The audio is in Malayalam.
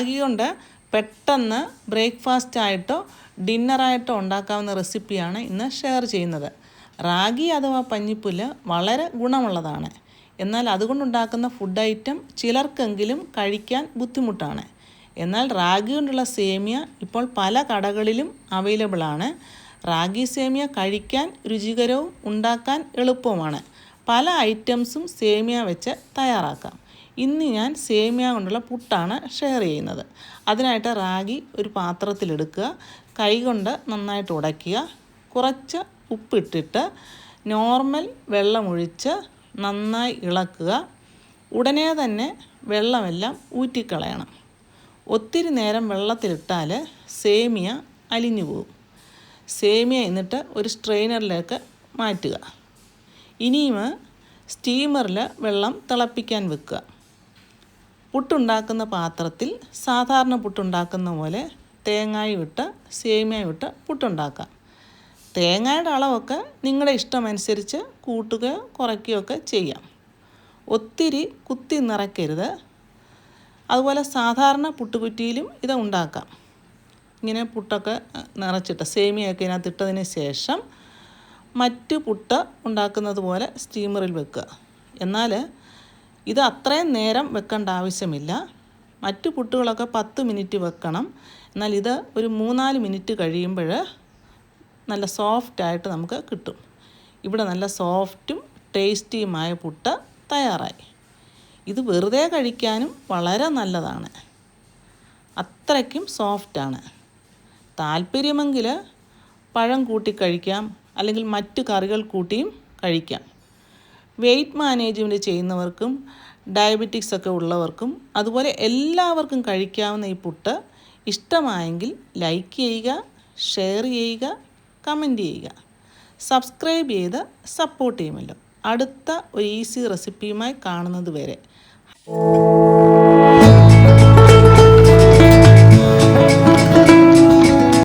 റാഗി കൊണ്ട് പെട്ടെന്ന് ബ്രേക്ക്ഫാസ്റ്റ് ആയിട്ടോ ഡിന്നറായിട്ടോ ഉണ്ടാക്കാവുന്ന റെസിപ്പിയാണ് ഇന്ന് ഷെയർ ചെയ്യുന്നത്. റാഗി അഥവാ പഞ്ഞിപ്പുല്ല് വളരെ ഗുണമുള്ളതാണ്. എന്നാൽ അതുകൊണ്ടുണ്ടാക്കുന്ന ഫുഡ് ഐറ്റം ചിലർക്കെങ്കിലും കഴിക്കാൻ ബുദ്ധിമുട്ടാണ്. എന്നാൽ റാഗി കൊണ്ടുള്ള സേമിയ ഇപ്പോൾ പല കടകളിലും അവൈലബിൾ ആണ് റാഗി സേമിയ കഴിക്കാൻ രുചികരവും ഉണ്ടാക്കാൻ എളുപ്പവുമാണ്. പല ഐറ്റംസും സേമിയ വെച്ച് തയ്യാറാക്കാം. ഇന്ന് ഞാൻ സേമിയ കൊണ്ടുള്ള പുട്ടാണ് ഷെയർ ചെയ്യുന്നത്. അതിനായിട്ട് റാഗി ഒരു പാത്രത്തിലെടുക്കുക. കൈകൊണ്ട് നന്നായിട്ട് ഉടയ്ക്കുക. കുറച്ച് ഉപ്പിട്ടിട്ട് നോർമൽ വെള്ളമൊഴിച്ച് നന്നായി ഇളക്കുക. ഉടനെ തന്നെ വെള്ളമെല്ലാം ഊറ്റിക്കളയണം. ഒത്തിരി നേരം വെള്ളത്തിലിട്ടാൽ സേമിയ അലിഞ്ഞു പോകും. സേമിയ എന്നിട്ട് ഒരു സ്ട്രെയിനറിലേക്ക് മാറ്റുക. ഇനിയും സ്റ്റീമറിൽ വെള്ളം തിളപ്പിക്കാൻ വെക്കുക. പുട്ടുണ്ടാക്കുന്ന പാത്രത്തിൽ സാധാരണ പുട്ടുണ്ടാക്കുന്ന പോലെ തേങ്ങായും ഇട്ട് സേമിയയും ഇട്ട് പുട്ടുണ്ടാക്കാം. തേങ്ങയുടെ അളവൊക്കെ നിങ്ങളുടെ ഇഷ്ടമനുസരിച്ച് കൂട്ടുകയോ കുറയ്ക്കുകയോ ഒക്കെ ചെയ്യാം. ഒത്തിരി കുത്തി നിറയ്ക്കരുത്. അതുപോലെ സാധാരണ പുട്ടുകുറ്റിയിലും ഇത് ഉണ്ടാക്കാം. ഇങ്ങനെ പുട്ടൊക്കെ നിറച്ചിട്ട് സേമിയൊക്കെ ഇതിനകത്ത് ഇട്ടതിന് ശേഷം മറ്റ് പുട്ട് ഉണ്ടാക്കുന്നത് പോലെ സ്റ്റീമറിൽ വെക്കുക. എന്നാൽ ഇത് അത്രയും നേരം വെക്കേണ്ട ആവശ്യമില്ല. മറ്റ് പുട്ടുകളൊക്കെ പത്ത് മിനിറ്റ് വെക്കണം. എന്നാൽ ഇത് ഒരു മൂന്നാൽ മിനിറ്റ് കഴിയുമ്പോൾ നല്ല സോഫ്റ്റായിട്ട് നമുക്ക് കിട്ടും. ഇവിടെ നല്ല സോഫ്റ്റും ടേസ്റ്റിയുമായ പുട്ട് തയ്യാറായി. ഇത് വെറുതെ കഴിക്കാനും വളരെ നല്ലതാണ്. അത്രയ്ക്കും സോഫ്റ്റാണ് താല്പര്യമെങ്കിൽ പഴം കൂട്ടി കഴിക്കാം. അല്ലെങ്കിൽ മറ്റ് കറികൾ കൂട്ടിയും കഴിക്കാം. വെയിറ്റ് മാനേജ്മെന്റ് ചെയ്യുന്നവർക്കും ഡയബറ്റിക്സ് ഒക്കെ ഉള്ളവർക്കും അതുപോലെ എല്ലാവർക്കും കഴിക്കാവുന്ന ഈ പുട്ട് ഇഷ്ടമായെങ്കിൽ ലൈക്ക് ചെയ്യുക ഷെയർ ചെയ്യുക കമന്റ് ചെയ്യുക. സബ്സ്ക്രൈബ് ചെയ്ത് സപ്പോർട്ട് ചെയ്യുമല്ലോ. അടുത്ത ഒരു ഈസി റെസിപ്പിയുമായി കാണുന്നത് വരെ.